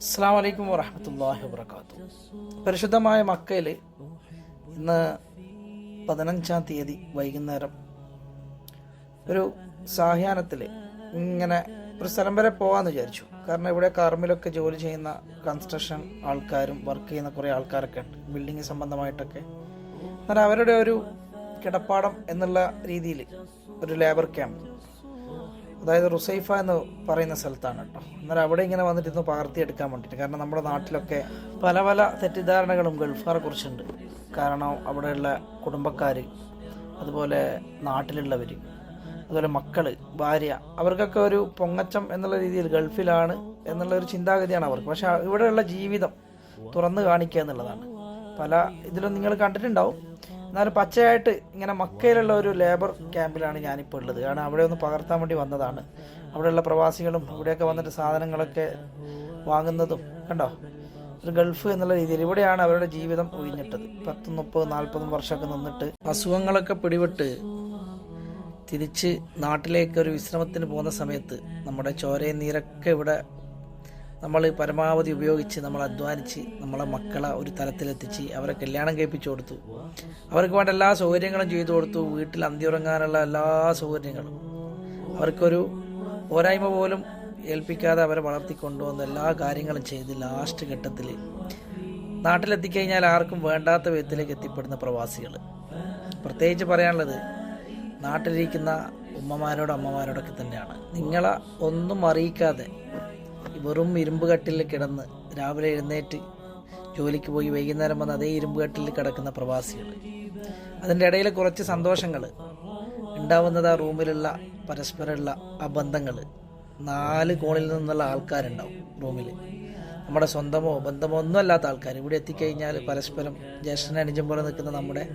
അസ്സാം വലൈക്കും വറഹമത്തല്ലാഹി വാത്തു പരിശുദ്ധമായ മക്കയിൽ ഇന്ന് പതിനഞ്ചാം തീയതി വൈകുന്നേരം ഒരു സാഹ്യാനത്തിൽ ഇങ്ങനെ ഒരു സ്ഥലം വരെ പോകാമെന്ന് വിചാരിച്ചു. കാരണം ഇവിടെ കാർമിലൊക്കെ ജോലി ചെയ്യുന്ന കൺസ്ട്രക്ഷൻ ആൾക്കാരും വർക്ക് ചെയ്യുന്ന കുറേ ആൾക്കാരൊക്കെ ഉണ്ട്. ബിൽഡിംഗ് സംബന്ധമായിട്ടൊക്കെ. എന്നാൽ അവരുടെ ഒരു കിടപ്പാടം എന്നുള്ള രീതിയിൽ ഒരു ലേബർ ക്യാമ്പ് അതായത് റുസൈഫ എന്ന് പറയുന്ന സ്ഥലത്താണ് കേട്ടോ. അന്നേരം അവിടെ ഇങ്ങനെ വന്നിട്ട് ഇന്ന് പകർത്തിയെടുക്കാൻ വേണ്ടിയിട്ട്. കാരണം നമ്മുടെ നാട്ടിലൊക്കെ പല പല തെറ്റിദ്ധാരണകളും ഗൾഫാറെ കുറിച്ചുണ്ട് കാരണം അവിടെയുള്ള കുടുംബക്കാർ അതുപോലെ നാട്ടിലുള്ളവർ അതുപോലെ മക്കൾ ഭാര്യ അവർക്കൊക്കെ ഒരു പൊങ്ങച്ചം എന്നുള്ള രീതിയിൽ ഗൾഫിലാണ് എന്നുള്ള ഒരു ചിന്താഗതിയാണ് അവർക്ക്. പക്ഷെ ഇവിടെയുള്ള ജീവിതം തുറന്നു കാണിക്കുക എന്നുള്ളതാണ്. പല ഇതിലും നിങ്ങൾ കണ്ടിട്ടുണ്ടാവും. എന്നാലും പച്ചയായിട്ട് ഇങ്ങനെ മക്കയിലുള്ള ഒരു ലേബർ ക്യാമ്പിലാണ് ഞാനിപ്പോൾ ഉള്ളത്. കാരണം അവിടെ ഒന്ന് പകർത്താൻ വേണ്ടി വന്നതാണ്. അവിടെയുള്ള പ്രവാസികളും ഇവിടെയൊക്കെ വന്നിട്ട് സാധനങ്ങളൊക്കെ വാങ്ങുന്നതും കണ്ടോ? ഒരു ഗൾഫ് എന്നുള്ള രീതിയിൽ ഇവിടെയാണ് അവരുടെ ജീവിതം ഒഴിഞ്ഞിട്ടത്. പത്തും മുപ്പതും നാൽപ്പതും വർഷമൊക്കെ നിന്നിട്ട് അസുഖങ്ങളൊക്കെ പിടിപെട്ട് തിരിച്ച് നാട്ടിലേക്ക് ഒരു വിശ്രമത്തിന് പോകുന്ന സമയത്ത് നമ്മുടെ ചോരയും നീരൊക്കെ ഇവിടെ നമ്മൾ പരമാവധി ഉപയോഗിച്ച് നമ്മൾ അധ്വാനിച്ച് നമ്മളെ മക്കളെ ഒരു തലത്തിലെത്തിച്ച് അവരെ കല്യാണം കഴിപ്പിച്ചു കൊടുത്തു. അവർക്ക് വേണ്ട എല്ലാ സൗകര്യങ്ങളും ചെയ്തു കൊടുത്തു. വീട്ടിൽ അന്തിയുറങ്ങാനുള്ള എല്ലാ സൗകര്യങ്ങളും. അവർക്കൊരു പോരായ്മ പോലും ഏൽപ്പിക്കാതെ അവരെ വളർത്തിക്കൊണ്ടുവന്ന എല്ലാ കാര്യങ്ങളും ചെയ്ത് ലാസ്റ്റ് ഘട്ടത്തിൽ. നാട്ടിലെത്തിക്കഴിഞ്ഞാൽ ആർക്കും വേണ്ടാത്ത വിധത്തിലേക്ക് എത്തിപ്പെടുന്ന പ്രവാസികൾ പ്രത്യേകിച്ച് പറയാനുള്ളത് നാട്ടിലിരിക്കുന്ന ഉമ്മമാരോടും അമ്മമാരോടൊക്കെ തന്നെയാണ്. നിങ്ങളെ ഒന്നും അറിയിക്കാതെ വെറും ഇരുമ്പ് കട്ടിലിൽ കിടന്ന് രാവിലെ എഴുന്നേറ്റ് ജോലിക്ക് പോയി വൈകുന്നേരം വന്ന് അതേ ഇരുമ്പ് കട്ടിലിൽ കിടക്കുന്ന പ്രവാസികൾ. അതിന്റെ ഇടയിൽ കുറച്ച് സന്തോഷങ്ങൾ. ഉണ്ടാവുന്നത് ആ റൂമിലുള്ള പരസ്പരമുള്ള ആ ബന്ധങ്ങൾ നാല് കോണിൽ നിന്നുള്ള ആൾക്കാരുണ്ടാവും റൂമിൽ. നമ്മുടെ സ്വന്തമോ ബന്ധമോ ഒന്നും അല്ലാത്ത ആൾക്കാർ. ഇവിടെ എത്തിക്കഴിഞ്ഞാൽ പരസ്പരം ജ്യേഷ്ഠനെ അനുജം പോലെ നിൽക്കുന്ന നമ്മുടെ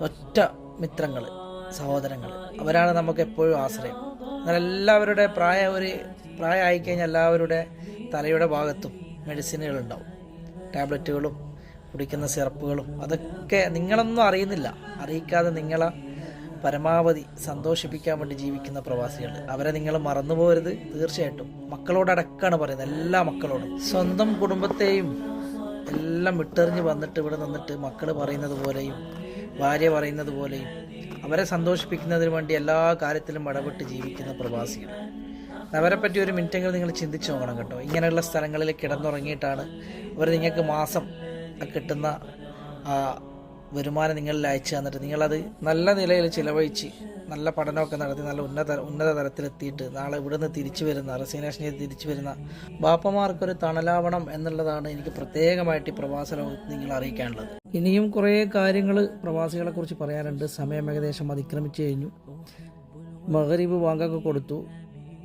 ഒറ്റ മിത്രങ്ങൾ സഹോദരങ്ങൾ. അവരാണ് നമുക്ക് എപ്പോഴും ആശ്രയം. എന്നാൽ എല്ലാവരുടെ പ്രായ ഒരു പ്രായമായി കഴിഞ്ഞാൽ എല്ലാവരുടെ തലയുടെ ഭാഗത്തും മെഡിസിനുകൾ ഉണ്ടാവും ടാബ്ലറ്റുകളും കുടിക്കുന്ന സിറപ്പുകളും. അതൊക്കെ നിങ്ങളൊന്നും അറിയുന്നില്ല. അറിയിക്കാതെ നിങ്ങളെ പരമാവധി സന്തോഷിപ്പിക്കാൻ വേണ്ടി ജീവിക്കുന്ന പ്രവാസികൾ. അവരെ നിങ്ങൾ മറന്നു പോകരുത് തീർച്ചയായിട്ടും മക്കളോടടക്കാണ് പറയുന്നത്. എല്ലാ മക്കളോടും. സ്വന്തം കുടുംബത്തെയും എല്ലാം വിട്ടെറിഞ്ഞ് വന്നിട്ട് ഇവിടെ നിന്നിട്ട് മക്കൾ പറയുന്നത് പോലെയും ഭാര്യ പറയുന്നത് പോലെയും അവരെ സന്തോഷിപ്പിക്കുന്നതിന് വേണ്ടി എല്ലാ കാര്യത്തിലും ഇടപെട്ട് ജീവിക്കുന്ന പ്രവാസികൾ. അവരെ പറ്റി ഒരു മിനിറ്റെങ്കിലും നിങ്ങൾ ചിന്തിച്ചു നോക്കണം കേട്ടോ. ഇങ്ങനെയുള്ള സ്ഥലങ്ങളിൽ കിടന്നുറങ്ങിയിട്ടാണ് അവർ നിങ്ങൾക്ക് മാസം കിട്ടുന്ന വരുമാനം നിങ്ങളിൽ അയച്ചു തന്നിട്ട് നിങ്ങളത് നല്ല നിലയിൽ ചിലവഴിച്ച് നല്ല പഠനമൊക്കെ നടത്തി നല്ല ഉന്നത ഉന്നത തലത്തിലെത്തിയിട്ട് നാളെ ഇവിടുന്ന് തിരിച്ചു വരുന്ന റെസിഗ്നേഷൻ ചെയ്ത് തിരിച്ചു വരുന്ന ബാപ്പമാർക്കൊരു തണലാവണം എന്നുള്ളതാണ് എനിക്ക് പ്രത്യേകമായിട്ട് ഈ പ്രവാസ ലോകത്ത് നിങ്ങൾ അറിയിക്കാനുള്ളത്. ഇനിയും കുറേ കാര്യങ്ങൾ പ്രവാസികളെക്കുറിച്ച് പറയാനുണ്ട്. സമയം ഏകദേശം അതിക്രമിച്ചു കഴിഞ്ഞു. മകരീബ് വാങ്കൊക്കെ കൊടുത്തു.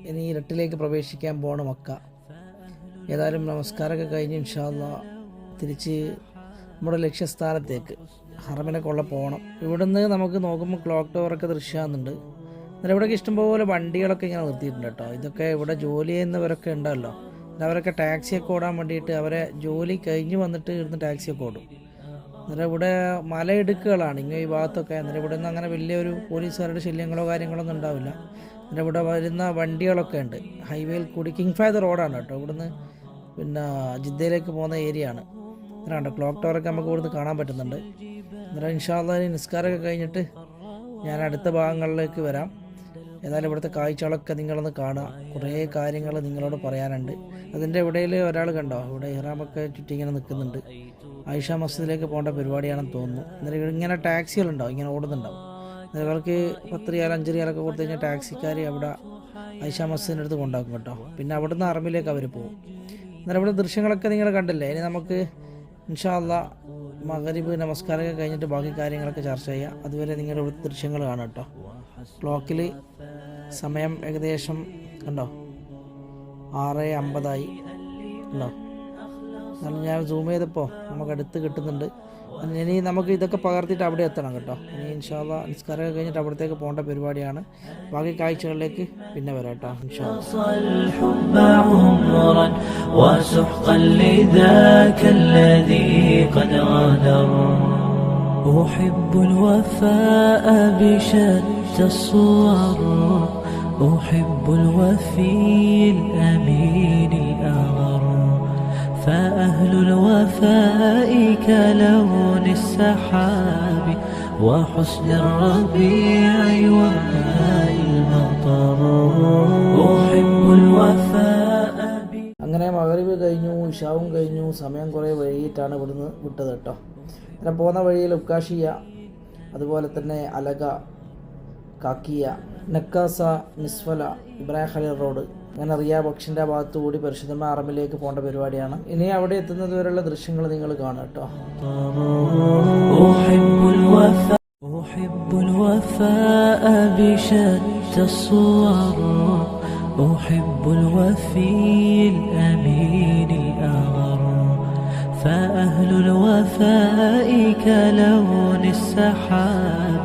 ഇനി ഇരട്ടിലേക്ക് പ്രവേശിക്കാൻ പോകണം മക്ക. ഏതായാലും നമസ്കാരമൊക്കെ കഴിഞ്ഞ് ഇൻഷാല്ല തിരിച്ച് നമ്മുടെ ലക്ഷ്യസ്ഥാനത്തേക്ക്. ഹറമിനെ കൊള്ള പോകണം ഇവിടുന്ന് നമുക്ക് നോക്കുമ്പോൾ ക്ലോക്ക് ടവറൊക്കെ ദൃശ്യമാകുന്നുണ്ട് എന്നാൽ ഇവിടെയൊക്കെ ഇഷ്ടംപോലെ വണ്ടികളൊക്കെ ഇങ്ങനെ നിർത്തിയിട്ടുണ്ട് കേട്ടോ. ഇതൊക്കെ ഇവിടെ ജോലി ചെയ്യുന്നവരൊക്കെ ഉണ്ടല്ലോ. അവരൊക്കെ ടാക്സിയൊക്കെ ഓടാൻ വേണ്ടിയിട്ട് അവരെ ജോലി കഴിഞ്ഞ് വന്നിട്ട് ഇരുന്ന് ടാക്സിയൊക്കെ ഓടും. അന്നേരം ഇവിടെ മലയിടുക്കുകളാണ്. ഇങ്ങനെ ഈ ഭാഗത്തൊക്കെ. അന്നേരം ഇവിടെ നിന്ന് അങ്ങനെ വലിയൊരു പോലീസുകാരുടെ ശല്യങ്ങളോ കാര്യങ്ങളോ ഒന്നും ഉണ്ടാവില്ല. അന്നേരം ഇവിടെ വരുന്ന വണ്ടികളൊക്കെ ഉണ്ട്. ഹൈവേയിൽ കൂടി കിങ് ഫാദർ റോഡാണ് കേട്ടോ. ഇവിടുന്ന് പിന്നെ ജിദ്ദയിലേക്ക് പോകുന്ന ഏരിയ ആണ്. അന്നേരം ക്ലോക്ക് ടവറൊക്കെ നമുക്ക് ഇവിടുന്ന് കാണാൻ പറ്റുന്നുണ്ട്. അന്നേരം ഇൻഷാല്ല നിസ്കാരമൊക്കെ കഴിഞ്ഞിട്ട് ഞാൻ അടുത്ത ഭാഗങ്ങളിലേക്ക് വരാം. ഏതായാലും ഇവിടുത്തെ കാഴ്ചകളൊക്കെ നിങ്ങളൊന്ന് കാണുക കുറേ കാര്യങ്ങൾ നിങ്ങളോട് പറയാനുണ്ട്. അതിന്റെ ഇവിടെ ഒരാൾ കണ്ടോ? ഇവിടെ ഇഹ്റാമൊക്കെ ചുറ്റി ഇങ്ങനെ നിൽക്കുന്നുണ്ട്. ആയിഷ മസ്ജിദിലേക്ക് പോകേണ്ട പരിപാടിയാണെന്ന് തോന്നുന്നു. അന്നേരം ഇങ്ങനെ ടാക്സികളുണ്ടാവും ഇങ്ങനെ ഓടുന്നുണ്ടാവും. അന്നേരം ഇവർക്ക് പത്ത് റിയാൽ അഞ്ച് റിയാലൊക്കെ കൊടുത്തു കഴിഞ്ഞാൽ ടാക്സിക്കാർ അവിടെ ആയിഷ മസ്ജിദിന്റെ അടുത്ത് കൊണ്ടാക്കും കേട്ടോ. പിന്നെ അവിടുന്ന് അറമിലേക്ക് അവർ പോകും. അന്നേരം ഇവിടെ ദൃശ്യങ്ങളൊക്കെ നിങ്ങൾ കണ്ടില്ലേ? ഇനി നമുക്ക് ഇൻഷാല്ല മകരീബ് നമസ്കാരമൊക്കെ കഴിഞ്ഞിട്ട് ബാക്കി കാര്യങ്ങളൊക്കെ ചർച്ച ചെയ്യാം. അതുവരെ നിങ്ങളുടെ ഇവിടുത്തെ ദൃശ്യങ്ങൾ കാണാം കേട്ടോ. ക്ലോക്കിൽ സമയം ഏകദേശം കണ്ടോ ആറ് അമ്പതായി ഉണ്ടോ എന്നാലും ഞാൻ സൂം ചെയ്തപ്പോൾ നമുക്ക് അടുത്ത് കിട്ടുന്നുണ്ട് ഇനി നമുക്ക് ഇതൊക്കെ പകർത്തിയിട്ട് അവിടെ എത്തണം കേട്ടോ ഇനി ഇൻഷാല്ല നിസ്കാരമൊക്കെ കഴിഞ്ഞിട്ട് അവിടത്തേക്ക് പോകേണ്ട പരിപാടിയാണ് ബാക്കി കാഴ്ചകളിലേക്ക് പിന്നെ വരാം കേട്ടോ ഇൻഷാല്ല الحب عمرا وسحقا لذاك الذي قد غادر أحب الوفاء بشتى الصور أحب الوفي الأمين الأغر فأهل الوفاء كلون السحاب وحسن الربيع وماء المطر أحب الوفاء بي അങ്ങനെ മകരവ് കഴിഞ്ഞു ഇഷാവും കഴിഞ്ഞു സമയം കുറേ വൈകിട്ടാണ് ഇവിടുന്ന് വിട്ടത് കേട്ടോ അങ്ങനെ പോകുന്ന വഴിയിൽ ഉക്കാഷിയ അതുപോലെ തന്നെ അലക കാക്കിയ നക്കാസ മിസ്ഫല ഇബ്രാഹിം ഖലീൽ റോഡ് അങ്ങനെ റിയ ബക്ഷൻ്റെ ഭാഗത്തുകൂടി പരിശുദ്ധമായ അറമിലേക്ക് പോകേണ്ട പരിപാടിയാണ് ഇനി അവിടെ എത്തുന്നത് വരെയുള്ള ദൃശ്യങ്ങൾ നിങ്ങൾ കാണുക കേട്ടോ أحب الوفاء أحب الوفاء بشتى الصور أحب الوفي الأمين الأغر فأهل الوفاء كلون السحاب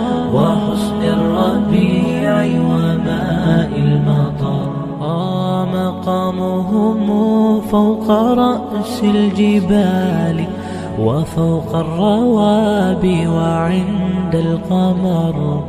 فوق رأس الجبال وفوق الروابي وعند القمر.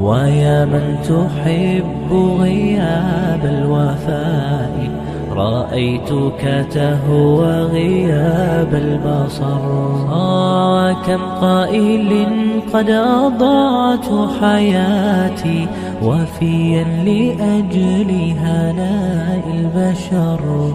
ويا من تحب غياب الوفاء رأيتك تهوى غياب البصر. آه كم قائل قد أضعت حياتي وفيا لأجل هناء البشر.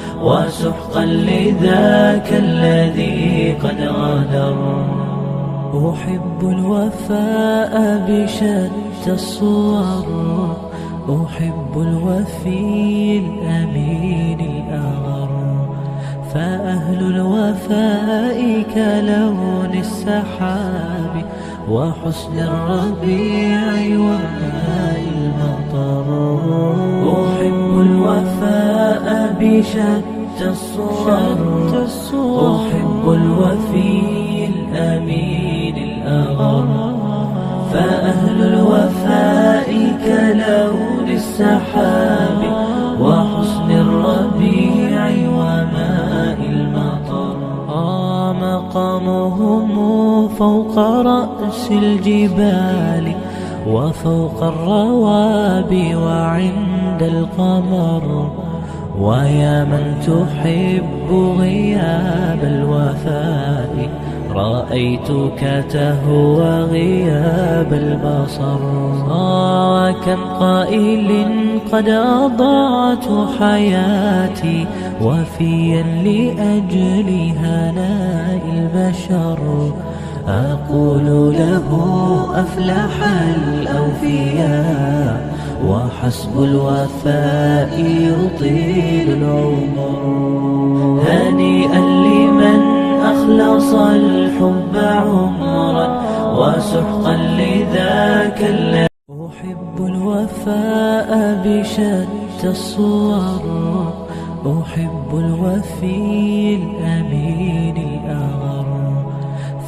وسحقا لذاك الذي قد غدر أحب الوفاء بشتى الصور أحب الوفي الأمين الأغر. فأهل الوفاء كلون السحاب. وحسن الربيع وماء المطر أحب الوفاء بشتى الصور أحب الوفي الأمين الأغر. فأهل الوفاء كلون السحاب وحسن الربيع وماء المطر. آه مقامهم فوق رأس الجبال. وفوق الروابي وعند القمر. ويا من تحب غياب الوفاء رأيتك تهوى غياب البصر. آه كم قائل قد أضعت حياتي وفيا لأجل هناء البشر. أقول له أفلح الأوفياء وحسب الوفاء يطيل العمر. هنيئا لمن أخلص الحب عمرا وسحقا لذاك الذي أحب الوفاء بشتى الصور أحب الوفي الأمين الأغر.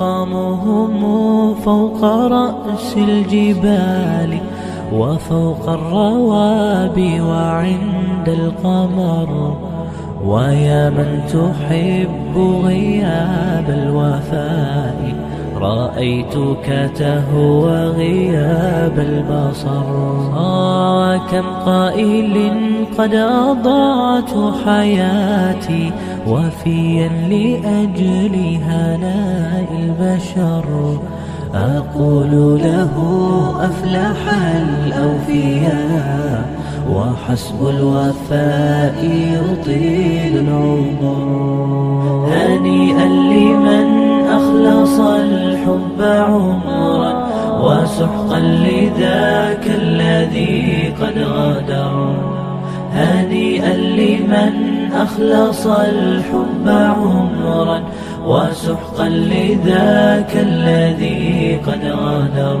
مقامهم فوق رأس الجبال وفوق الروابي وعند القمر. ويا من تحب غياب الوفاء رأيتك تهوى غياب البصر. آه كم قائل قد أضعت حياتي وفيا لأجل هناء البشر. أقول له أفلح الأوفياء. وحسب الوفاء يطيل العمر. هنيئا لمن أخلص الحب عمرا وسحقا لذاك الذي قد غدر هنيئا لمن أخلص الحب عمرا وسحقا لذاك الذي قد غدر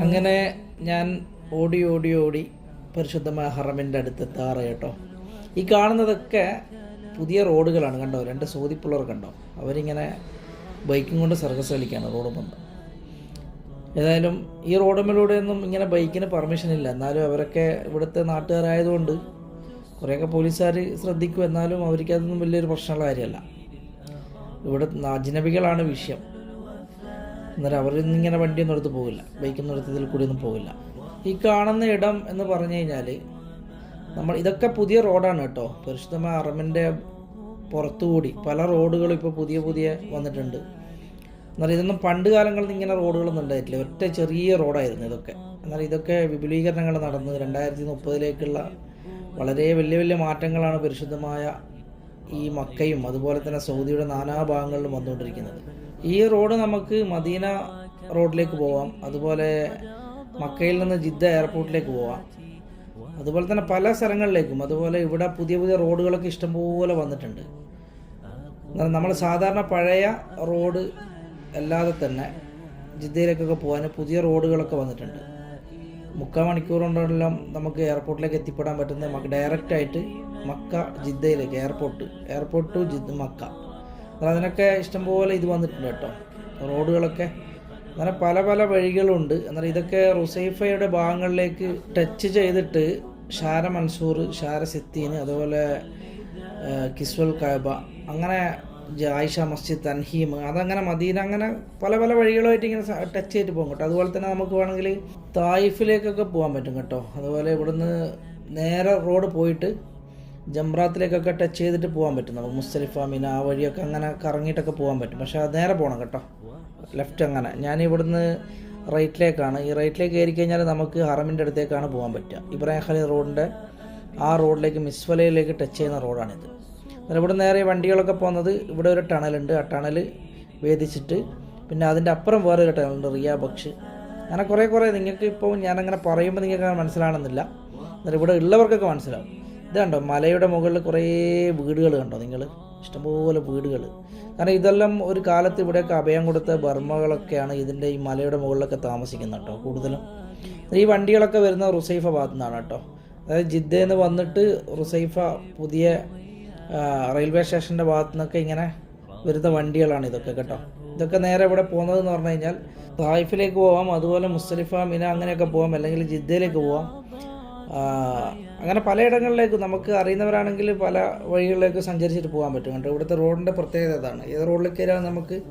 അങ്ങനെ ഞാൻ ഓടി ഓടി ഓടി പരിശുദ്ധമായ ഹറമിന്റെ അടുത്തെത്താറ് കേട്ടോ. ഈ കാണുന്നതൊക്കെ പുതിയ റോഡുകളാണ് കണ്ടോ? രണ്ട് സൂതിപ്പുള്ളവർ കണ്ടോ? അവരിങ്ങനെ ബൈക്കും കൊണ്ട് സർക്കസ് കളിക്കുകയാണ് റോഡ് വന്ന് ഏതായാലും ഈ റോഡുമ്മിലൂടെയൊന്നും ഇങ്ങനെ ബൈക്കിന് പെർമിഷൻ ഇല്ല. എന്നാലും അവരൊക്കെ ഇവിടുത്തെ നാട്ടുകാരായതുകൊണ്ട് കുറേയൊക്കെ പോലീസുകാർ ശ്രദ്ധിക്കും. എന്നാലും അവർക്ക് അതൊന്നും വലിയൊരു പ്രശ്നമുള്ള കാര്യമല്ല. ഇവിടെ അജ്നബികളാണ് വിഷയം. അന്നേരം അവരൊന്നും ഇങ്ങനെ വണ്ടിയൊന്നും എടുത്ത് പോകില്ല ബൈക്കൊന്നും എടുത്ത് ഇതിൽ കൂടി ഒന്നും പോകില്ല ഈ കാണുന്ന ഇടം എന്ന് പറഞ്ഞു കഴിഞ്ഞാൽ നമ്മൾ ഇതൊക്കെ പുതിയ റോഡാണ് കേട്ടോ. പരിശുദ്ധമായ അറമിന്റെ പുറത്തുകൂടി പല റോഡുകളും ഇപ്പോൾ പുതിയ പുതിയ വന്നിട്ടുണ്ട്. എന്നാൽ ഇതൊന്നും പണ്ട് കാലങ്ങളിൽ ഇങ്ങനെ റോഡുകളൊന്നും ഉണ്ടായിട്ടില്ല. ഒറ്റ ചെറിയ റോഡായിരുന്നു ഇതൊക്കെ. എന്നാൽ ഇതൊക്കെ വിപുലീകരണങ്ങൾ നടന്ന് രണ്ടായിരത്തി മുപ്പതിലേക്കുള്ള വളരെ വലിയ വലിയ മാറ്റങ്ങളാണ് പരിശുദ്ധമായ ഈ മക്കയും അതുപോലെ തന്നെ സൗദിയുടെ നാനാഭാഗങ്ങളിലും വന്നുകൊണ്ടിരിക്കുന്നത്. ഈ റോഡ് നമുക്ക് മദീന റോഡിലേക്ക് പോവാം അതുപോലെ മക്കയിൽ നിന്ന് ജിദ്ദ എയർപോർട്ടിലേക്ക് പോവാം അതുപോലെ തന്നെ പല സ്ഥലങ്ങളിലേക്കും അതുപോലെ ഇവിടെ പുതിയ പുതിയ റോഡുകളൊക്കെ ഇഷ്ടംപോലെ വന്നിട്ടുണ്ട്. നമ്മൾ സാധാരണ പഴയ റോഡ് അല്ലാതെ തന്നെ ജിദ്ദയിലേക്കൊക്കെ പോകാൻ പുതിയ റോഡുകളൊക്കെ വന്നിട്ടുണ്ട്. മുക്കാൽ മണിക്കൂർ കൊണ്ടെല്ലാം നമുക്ക് എയർപോർട്ടിലേക്ക് എത്തിപ്പെടാൻ പറ്റുന്ന നമുക്ക് ഡയറക്റ്റ് ആയിട്ട് Mecca ജിദ്ദയിലേക്ക് airport airport to Jeddah Mecca. എന്നാൽ അതിനൊക്കെ ഇഷ്ടംപോലെ ഇത് വന്നിട്ടുണ്ട് കേട്ടോ. റോഡുകളൊക്കെ. അങ്ങനെ പല പല വഴികളുണ്ട്. എന്നാൽ ഇതൊക്കെ റുസൈഫയുടെ ഭാഗങ്ങളിലേക്ക് ടച്ച് ചെയ്തിട്ട് ഷാര മൻസൂർ ഷാര സിത്തീൻ അതുപോലെ കിസ്വൽ കാബ അങ്ങനെ ആയിഷ മസ്ജിദ് തൻഹീം അതങ്ങനെ മദീന അങ്ങനെ പല പല വഴികളുമായിട്ട് ഇങ്ങനെ ടച്ച് ചെയ്തിട്ട് പോകും കേട്ടോ. അതുപോലെ തന്നെ നമുക്ക് വേണമെങ്കിൽ തായിഫിലേക്കൊക്കെ പോകാൻ പറ്റും കേട്ടോ. അതുപോലെ ഇവിടുന്ന് നേരെ റോഡ് പോയിട്ട് ജംറാത്തിലേക്കൊക്കെ ടച്ച് ചെയ്തിട്ട് പോകാൻ പറ്റും. നമുക്ക് മുസ്തലിഫ മിന ആ വഴിയൊക്കെ അങ്ങനെ കറങ്ങിയിട്ടൊക്കെ പോകാൻ പറ്റും. പക്ഷെ അത് നേരെ പോകണം കേട്ടോ. ലെഫ്റ്റ് അങ്ങനെ. ഞാൻ ഇവിടുന്ന് റൈറ്റിലേക്കാണ് ഈ റൈറ്റിലേക്ക് കയറി കഴിഞ്ഞാൽ നമുക്ക് ഹറമിന്റെ അടുത്തേക്കാണ് പോകാൻ പറ്റുക. ഇബ്രാഹിം ഖലീൽ റോഡിന്റെ ആ റോഡിലേക്ക് മിസ്വലയിലേക്ക് ടച്ച് ചെയ്യുന്ന റോഡാണിത്. എന്നാൽ ഇവിടെ നേരെ വണ്ടികളൊക്കെ പോകുന്നത് ഇവിടെ ഒരു ടണലുണ്ട് ആ ടണൽ വേദിച്ചിട്ട് പിന്നെ അതിന്റെ അപ്പുറം വേറൊരു ടണലുണ്ട് റിയ ബക്ഷ്. അങ്ങനെ കുറേ കുറേ നിങ്ങൾക്ക് ഇപ്പോൾ ഞാനങ്ങനെ പറയുമ്പോൾ നിങ്ങൾക്ക് മനസ്സിലാണെന്നില്ല. എന്നാൽ ഇവിടെ ഉള്ളവർക്കൊക്കെ മനസ്സിലാവും. ഇത് കണ്ടോ മലയുടെ മുകളിൽ കുറേ വീടുകൾ കണ്ടോ നിങ്ങൾ ഇഷ്ടംപോലെ വീടുകൾ കാരണം ഇതെല്ലാം ഒരു കാലത്ത് ഇവിടെയൊക്കെ അഭയം കൊടുത്ത ബർമ്മകളൊക്കെയാണ് ഇതിന്റെ ഈ മലയുടെ മുകളിലൊക്കെ താമസിക്കുന്നത് കേട്ടോ കൂടുതലും. ഈ വണ്ടികളൊക്കെ വരുന്ന റുസൈഫ ഭാഗത്തു നിന്നാണ് കേട്ടോ. അതായത് ജിദ്ദയിൽ നിന്ന് വന്നിട്ട് റുസൈഫ പുതിയ റെയിൽവേ സ്റ്റേഷന്റെ ഭാഗത്തു നിന്നൊക്കെ ഇങ്ങനെ വരുന്ന വണ്ടികളാണ് ഇതൊക്കെ കേട്ടോ. ഇതൊക്കെ നേരെ ഇവിടെ പോകുന്നതെന്ന് പറഞ്ഞു കഴിഞ്ഞാൽ തായിഫിലേക്ക് പോവാം അതുപോലെ മുസ്തലിഫ മിന അങ്ങനെയൊക്കെ പോവാം അല്ലെങ്കിൽ ജിദ്ദയിലേക്ക് പോവാം. അങ്ങനെ പലയിടങ്ങളിലേക്ക് നമുക്ക് അറിയുന്നവരാണെങ്കിൽ പല വഴികളിലേക്ക് സഞ്ചരിച്ചിട്ട് പോകാൻ പറ്റും. കണ്ടോ? ഇവിടുത്തെ റോഡിന്റെ പ്രത്യേകത അതാണ്. ഏത് റോഡിലേക്ക് കയറാൻ നമുക്ക്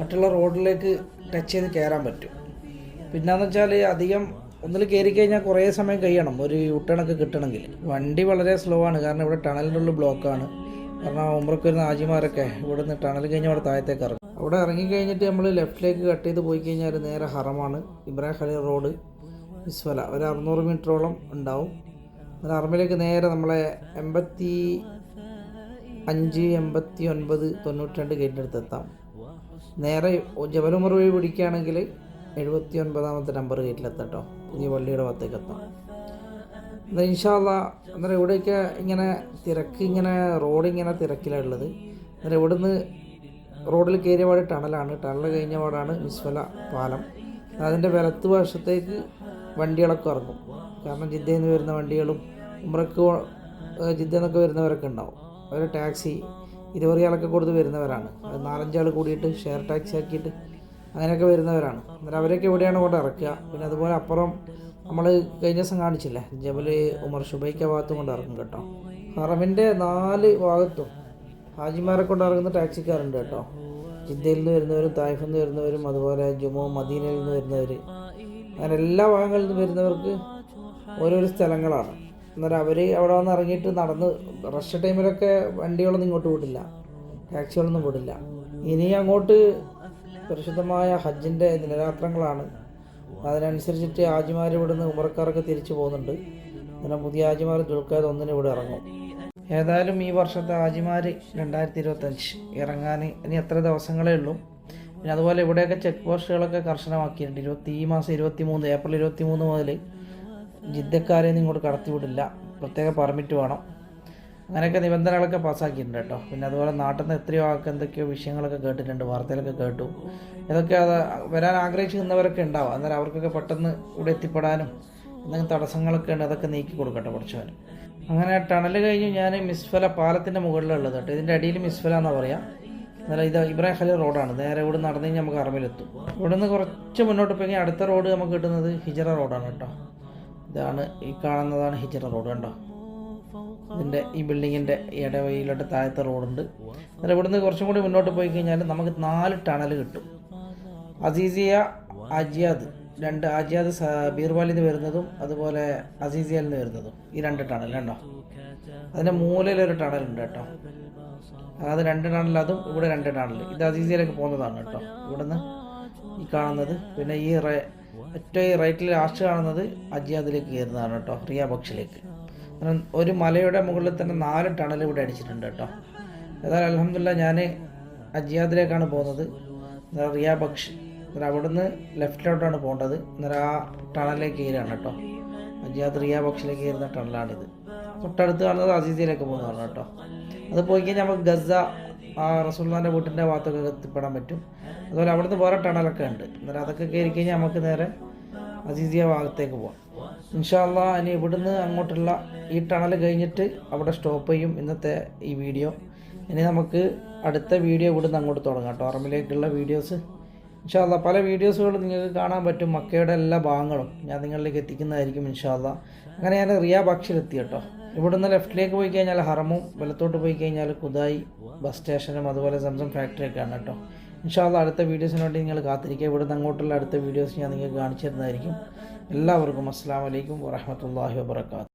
മറ്റുള്ള റോഡിലേക്ക് ടച്ച് ചെയ്ത് കയറാൻ പറ്റും. പിന്നെന്ന് വെച്ചാൽ അധികം ഒന്നിൽ കയറി കഴിഞ്ഞാൽ കുറേ സമയം കഴിയണം. ഒരു യൂട്ടേണൊക്കെ കിട്ടണമെങ്കിൽ. വണ്ടി വളരെ സ്ലോ ആണ്. കാരണം ഇവിടെ ടണലിന്റെ ഉള്ളിൽ ബ്ലോക്കാണ് കാരണം ഉമ്രക്ക് വരുന്ന ആജിമാരൊക്കെ ഇവിടെ നിന്ന് ടണൽ കഴിഞ്ഞ് അവിടെ താഴത്തേക്ക് ഇറങ്ങും. അവിടെ ഇറങ്ങി കഴിഞ്ഞിട്ട് നമ്മൾ ലെഫ്റ്റിലേക്ക് കട്ട് ചെയ്ത് പോയി കഴിഞ്ഞാൽ നേരെ ഹറമാണ്. ഇബ്രാഹിം ഖലീൽ റോഡ് ഇസ്വല ഒരു അറുന്നൂറ് മീറ്ററോളം ഉണ്ടാവും. ഒരു അറമിലേക്ക് നേരെ നമ്മളെ എൺപത്തി അഞ്ച് എൺപത്തി ഒൻപത് തൊണ്ണൂറ്റി രണ്ട് ഗേറ്റിന്റെ അടുത്ത് എത്താം. നേരെ ജബലുമർ വഴി പിടിക്കുകയാണെങ്കിൽ എഴുപത്തി ഒൻപതാമത്തെ നമ്പർ ഗേറ്റിലെത്തട്ടോ പുതിയ പള്ളിയുടെ ഭാഗത്തേക്ക് എത്താം. എന്നാൽ ഇൻഷാല്ല അന്നേരം ഇവിടെയൊക്കെ ഇങ്ങനെ തിരക്ക് ഇങ്ങനെ റോഡ് ഇങ്ങനെ തിരക്കിലാണ് ഉള്ളത്. ഇവിടെ ഇവിടുന്ന് റോഡിൽ കയറിയ പാട് ടണലാണ് ടണൽ കഴിഞ്ഞ പാടാണ് വിശ്വല പാലം. അതിന്റെ വലത്ത് വശത്തേക്ക് വണ്ടികളൊക്കെ ഇറങ്ങും. കാരണം ജിദ്ദയിൽ നിന്ന് വരുന്ന വണ്ടികളും ഉമ്രക്ക് ജിദ്ദയിൽ നിന്നൊക്കെ വരുന്നവരൊക്കെ ഉണ്ടാവും. അവർ ടാക്സി ഇരുപത് റിയാലൊക്കെ കൊടുത്ത് വരുന്നവരാണ്. നാലഞ്ചാൾ കൂടിയിട്ട് ഷെയർ ടാക്സി ആക്കിയിട്ട് അങ്ങനെയൊക്കെ വരുന്നവരാണ്. അന്നേരം അവരൊക്കെ എവിടെയാണ് കൊണ്ട് ഇറക്കുക. പിന്നെ അതുപോലെ അപ്പുറം നമ്മൾ കഴിഞ്ഞ ദിവസം കാണിച്ചില്ലേ ജബൽ ഉമർ ഷുബൈക്ക ഭാഗത്തും കൊണ്ട് ഇറക്കും കേട്ടോ. ഹറമിന്റെ നാല് ഭാഗത്തും ഹാജിമാരെ കൊണ്ട് ഇറങ്ങുന്ന ടാക്സിക്കാരുണ്ട് കേട്ടോ. ജിദ്ദയിൽ നിന്ന് വരുന്നവരും തായ്ഫിൽ നിന്ന് വരുന്നവരും അതുപോലെ ജുമു മദീനയിൽ നിന്ന് വരുന്നവർ അങ്ങനെ എല്ലാ ഭാഗങ്ങളിൽ നിന്ന് വരുന്നവർക്ക് ഓരോരോ സ്ഥലങ്ങളാണ്. എന്നാൽ അവർ അവിടെ വന്ന് ഇറങ്ങിയിട്ട് നടന്ന് റഷ് ടൈമിലൊക്കെ വണ്ടികളൊന്നും ഇങ്ങോട്ട് വിടില്ല. ടാക്സികളൊന്നും വിടില്ല. ഇനി അങ്ങോട്ട് പരിശുദ്ധമായ ഹജ്ജിന്റെ ദിനരാത്രങ്ങളാണ്. അതിനനുസരിച്ചിട്ട് ഹാജിമാർ ഇവിടുന്ന് ഉമറക്കാരൊക്കെ തിരിച്ചു പോകുന്നുണ്ട്. അങ്ങനെ പുതിയ ആജിമാർ ദുൽഖാദ് ഒന്നിന് ഇവിടെ ഇറങ്ങും. ഏതായാലും ഈ വർഷത്തെ ആജിമാർ രണ്ടായിരത്തി ഇരുപത്തഞ്ച് ഇറങ്ങാൻ ഇനി എത്ര ദിവസങ്ങളേ ഉള്ളൂ? പിന്നെ അതുപോലെ ഇവിടെയൊക്കെ ചെക്ക് പോസ്റ്റുകളൊക്കെ കർശനമാക്കിയിട്ടുണ്ട്. ഇരുപത്തി ഈ മാസം ഇരുപത്തി മൂന്ന് ഏപ്രിൽ ഇരുപത്തി മൂന്ന് മുതൽ ജിദ്ദക്കാരെ ഇങ്ങോട്ട് കടത്തിവിടില്ല പ്രത്യേക പെർമിറ്റ് വേണം. അങ്ങനെയൊക്കെ നിബന്ധനകളൊക്കെ പാസ്സാക്കിയിട്ടുണ്ട് കേട്ടോ. പിന്നെ അതുപോലെ നാട്ടിൽ നിന്ന് എത്രയോ ആൾക്ക് എന്തൊക്കെയോ വിഷയങ്ങളൊക്കെ കേട്ടിട്ടുണ്ട് വാർത്തയിലൊക്കെ കേട്ടു. ഇതൊക്കെ അത് വരാൻ ആഗ്രഹിച്ചിരുന്നവരൊക്കെ ഉണ്ടാവും. അന്നേരം അവർക്കൊക്കെ പെട്ടെന്ന് ഇവിടെ എത്തിപ്പെടാനും എന്തെങ്കിലും തടസ്സങ്ങളൊക്കെ ഉണ്ട് അതൊക്കെ നീക്കി കൊടുക്കട്ടെ പഠിച്ചവൻ അങ്ങനെ ടണൽ കഴിഞ്ഞ് ഞാൻ മിസ്ഫല പാലത്തിന്റെ മുകളിലുള്ളത് കേട്ടോ. ഇതിന്റെ അടിയിൽ മിസ്ഫല എന്നാണ് പറയാം. എന്നാലും ഇത് ഇബ്രാഹിം ഖലീൽ റോഡാണ്. നേരെ ഇവിടെ നടന്നു കഴിഞ്ഞാൽ നമുക്ക് അറമിലെത്തും ഇവിടെ നിന്ന് കുറച്ച് മുന്നോട്ട് പോയി അടുത്ത റോഡ് നമുക്ക് കിട്ടുന്നത് ഹിജറ റോഡാണ് കേട്ടോ. ഇതാണ് ഈ കാണുന്നതാണ് ഹിജറ റോഡ് കേട്ടോ ഇതിന്റെ ഈ ബിൽഡിങ്ങിന്റെ ഇടവയിലോട്ട് താഴത്തെ റോഡുണ്ട്. എന്നാൽ ഇവിടുന്ന് കുറച്ചും കൂടി മുന്നോട്ട് പോയി കഴിഞ്ഞാൽ നമുക്ക് നാല് ടണൽ കിട്ടും. അസീസിയ അജിയാദ് രണ്ട് അജിയാദ് ബീർബാലിൽ നിന്ന് വരുന്നതും അതുപോലെ അസീസിയയിൽ നിന്ന് വരുന്നതും ഈ രണ്ട് ടണൽ കണ്ടോ? അതിന്റെ മൂലയിലൊരു ടണലുണ്ട് കേട്ടോ. അത് രണ്ട് ടണലിൽ അതും ഇവിടെ രണ്ട് ടണൽ ഇത് അസീസിയയിലേക്ക് പോകുന്നതാണ് കേട്ടോ. ഇവിടുന്ന് ഈ കാണുന്നത്. പിന്നെ ഈ റേ- ഏറ്റവും ഈ റൈറ്റിൽ ലാസ്റ്റ് കാണുന്നത് അജിയാദിലേക്ക് കയറുന്നതാണ് കേട്ടോ റിയ ബക്ഷിലേക്ക് കാരണം ഒരു മലയുടെ മുകളിൽ തന്നെ നാല് ടണൽ ഇവിടെ അടിച്ചിട്ടുണ്ട് കേട്ടോ. ഏതായാലും അലഹമില്ല ഞാൻ അജിയാദിലേക്കാണ് പോകുന്നത്. അന്നേരം റിയ ബക്ഷ് അന്നേരം അവിടുന്ന് ലെഫ്റ്റിലോട്ടാണ് പോകേണ്ടത്. അന്നേരം ആ ടണലിലേക്ക് കയറുകയാണ് കേട്ടോ. അജിയാദ് റിയ ബക്ഷിലേക്ക് കയറുന്ന ടണലാണിത്. തൊട്ടടുത്ത് കാണുന്നത് അസീസിയിലേക്ക് പോകുന്നതാണ് കേട്ടോ. അത് പോയി കഴിഞ്ഞാൽ നമുക്ക് ഗസ ആ റസൂള്ളാന്റെ വീട്ടിന്റെ ഭാഗത്തൊക്കെ എത്തിപ്പെടാൻ പറ്റും. അതുപോലെ അവിടുന്ന് വേറെ ടണലൊക്കെ ഉണ്ട്. അന്നേരം അതൊക്കെ കയറി കഴിഞ്ഞാൽ നമുക്ക് നേരെ അസീസിയ ഭാഗത്തേക്ക് പോകാം ഇൻഷാല്ല ഇനി ഇവിടുന്ന് അങ്ങോട്ടുള്ള ഈ ടണൽ കഴിഞ്ഞിട്ട് അവിടെ സ്റ്റോപ്പ് ചെയ്യും ഇന്നത്തെ ഈ വീഡിയോ ഇനി നമുക്ക് അടുത്ത വീഡിയോ ഇവിടുന്ന് അങ്ങോട്ട് തുടങ്ങാം കേട്ടോ. അറമിലേക്കുള്ള വീഡിയോസ് ഇൻഷാല്ല പല വീഡിയോസുകൾ നിങ്ങൾക്ക് കാണാൻ പറ്റും മക്കയുടെ എല്ലാ ഭാഗങ്ങളും. ഞാൻ നിങ്ങളിലേക്ക് എത്തിക്കുന്നതായിരിക്കും ഇൻഷാല്ല അങ്ങനെ ഞാൻ റിയാ ബക്ഷിലെത്തി കേട്ടോ. ഇവിടുന്ന് ലെഫ്റ്റിലേക്ക് പോയി കഴിഞ്ഞാൽ ഹറമും വലത്തോട്ട് പോയി കഴിഞ്ഞാൽ കുതായി ബസ് സ്റ്റേഷനും അതുപോലെ സംസം ഫാക്ടറിയൊക്കെയാണ് കേട്ടോ. ഇൻഷാല്ല അടുത്ത വീഡിയോസിന് വേണ്ടി നിങ്ങൾ കാത്തിരിക്കുക. ഇവിടുന്ന് അങ്ങോട്ടുള്ള അടുത്ത വീഡിയോസ് ഞാൻ നിങ്ങൾക്ക് കാണിച്ചു തരുന്നതായിരിക്കും. എല്ലാവർക്കും അസ്സാം വലൈക്കും വാഹമത്തല്ലാഹി വാബർക്കാത്തു